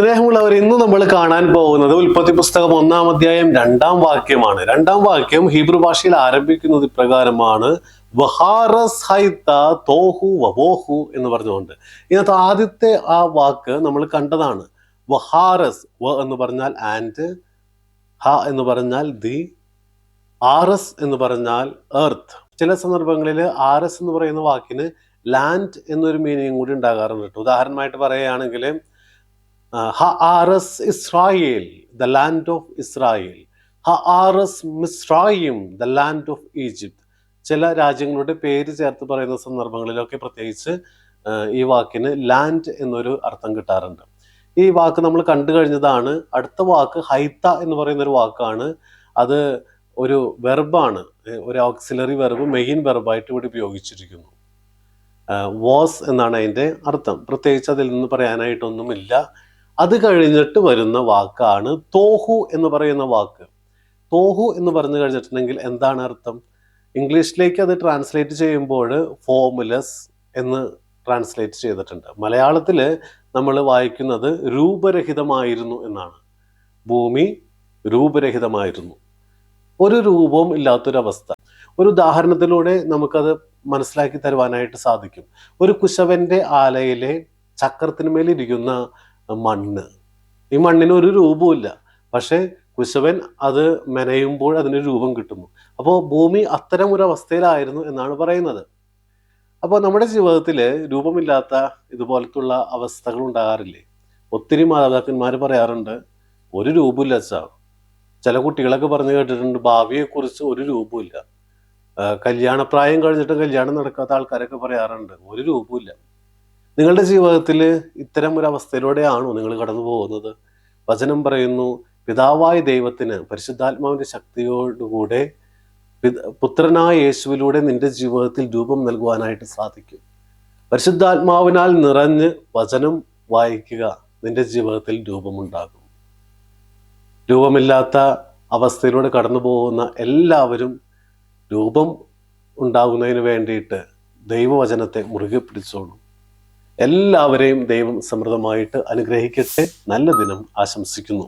സ്നേഹമുള്ളവർ ഇന്ന് നമ്മൾ കാണാൻ പോകുന്നത് ഉൽപ്പത്തി പുസ്തകം ഒന്നാം അധ്യായം രണ്ടാം വാക്യമാണ്. രണ്ടാം വാക്യം ഹീബ്രു ഭാഷയിൽ ആരംഭിക്കുന്നത് ഇപ്രകാരമാണ് തോഹു വബോഹു എന്ന് പറഞ്ഞുകൊണ്ട്. ഇതിനകത്ത് ആദ്യത്തെ ആ വാക്ക് നമ്മൾ കണ്ടതാണ്. വഹാറസ് വ എന്ന് പറഞ്ഞാൽ ആൻഡ് ഹ എന്ന് പറഞ്ഞാൽ ദി ആറസ് എന്ന് പറഞ്ഞാൽ എർത്ത് ചില സന്ദർഭങ്ങളിൽ ആറസ് എന്ന് പറയുന്ന വാക്കിന് ലാൻഡ് എന്നൊരു മീനിങ് കൂടി ഉണ്ടാകാറുണ്ട് ഉദാഹരണമായിട്ട് പറയുകയാണെങ്കിൽ ഹ Israel the land of Israel. ഹ ആറസ് മിസ്രായിം ദ ലാൻഡ് ഓഫ് ഈജിപ്ത്. ചില രാജ്യങ്ങളുടെ പേര് ചേർത്ത് പറയുന്ന സന്ദർഭങ്ങളിലൊക്കെ പ്രത്യേകിച്ച് ഈ വാക്കിന് ലാൻഡ് എന്നൊരു അർത്ഥം കിട്ടാറുണ്ട്. ഈ വാക്ക് നമ്മൾ കണ്ടു കഴിഞ്ഞതാണ്. അടുത്ത വാക്ക് ഹൈത്ത എന്ന് പറയുന്ന ഒരു വാക്കാണ്. അത് ഒരു വെർബാണ്. ഒരു ഓക്സിലറി വെർബ് മെയിൻ വെർബായിട്ട് ഇവിടെ ഉപയോഗിച്ചിരിക്കുന്നു. വാസ് എന്നാണ് അതിന്റെ അർത്ഥം. പ്രത്യേകിച്ച് അതിൽ നിന്ന് പറയാനായിട്ടൊന്നുമില്ല. അത് കഴിഞ്ഞിട്ട് വരുന്ന വാക്കാണ് തോഹു എന്ന് പറയുന്ന വാക്ക്. തോഹു എന്ന് പറഞ്ഞു കഴിഞ്ഞിട്ടുണ്ടെങ്കിൽ എന്താണ് അർത്ഥം? ഇംഗ്ലീഷിലേക്ക് അത് ട്രാൻസ്ലേറ്റ് ചെയ്യുമ്പോൾ ഫോമുലസ് എന്ന് ട്രാൻസ്ലേറ്റ് ചെയ്തിട്ടുണ്ട്. മലയാളത്തിൽ നമ്മൾ വായിക്കുന്നത് രൂപരഹിതമായിരുന്നു എന്നാണ്. ഭൂമി രൂപരഹിതമായിരുന്നു. ഒരു രൂപവും ഇല്ലാത്തൊരവസ്ഥ. ഒരു ഉദാഹരണത്തിലൂടെ നമുക്കത് മനസ്സിലാക്കി തരുവാനായിട്ട് സാധിക്കും. ഒരു കുശവന്റെ ആലയിലെ ചക്രത്തിന് ഇരിക്കുന്ന മണ്ണ്. ഈ മണ്ണിന് ഒരു രൂപവുമില്ല. പക്ഷേ കുശവൻ അത് മെനയുമ്പോൾ അതിന് രൂപം കിട്ടുന്നു. അപ്പോൾ ഭൂമി അത്തരം ഒരു അവസ്ഥയിലായിരുന്നു എന്നാണ് പറയുന്നത്. അപ്പോൾ നമ്മുടെ ജീവിതത്തിൽ രൂപമില്ലാത്ത ഇതുപോലത്തുള്ള അവസ്ഥകൾ ഉണ്ടാകാറില്ലേ? ഒത്തിരി മാതാപിതാക്കന്മാർ പറയാറുണ്ട് ഒരു രൂപമില്ല അച്ഛാ ചില കുട്ടികളൊക്കെ പറഞ്ഞു കേട്ടിട്ടുണ്ട് ഭാവിയെക്കുറിച്ച് ഒരു രൂപമില്ല കല്യാണപ്രായം കഴിഞ്ഞിട്ട് കല്യാണം നടക്കാത്ത ആൾക്കാരൊക്കെ പറയാറുണ്ട് ഒരു രൂപമില്ല നിങ്ങളുടെ ജീവിതത്തിൽ ഇത്തരം ഒരു അവസ്ഥയിലൂടെയാണോ നിങ്ങൾ കടന്നു പോകുന്നത്? വചനം പറയുന്നു പിതാവായ ദൈവത്തിന് പരിശുദ്ധാത്മാവിന്റെ ശക്തിയോടുകൂടെ പിത- പുത്രനായ യേശുവിലൂടെ നിന്റെ ജീവിതത്തിൽ രൂപം നൽകുവാനായിട്ട് സാധിക്കും. പരിശുദ്ധാത്മാവിനാൽ നിറഞ്ഞ് വചനം വായിക്കുക നിന്റെ ജീവിതത്തിൽ രൂപമുണ്ടാകും. രൂപമില്ലാത്ത അവസ്ഥയിലൂടെ കടന്നു പോകുന്ന എല്ലാവരും രൂപം ഉണ്ടാകുന്നതിന് വേണ്ടിയിട്ട് ദൈവവചനത്തെ മുറുകെ പിടിച്ചോളൂ. എല്ലാവരെയും ദൈവം സമൃദ്ധമായിട്ട് അനുഗ്രഹിക്കട്ടെ. നല്ല ദിനം ആശംസിക്കുന്നു.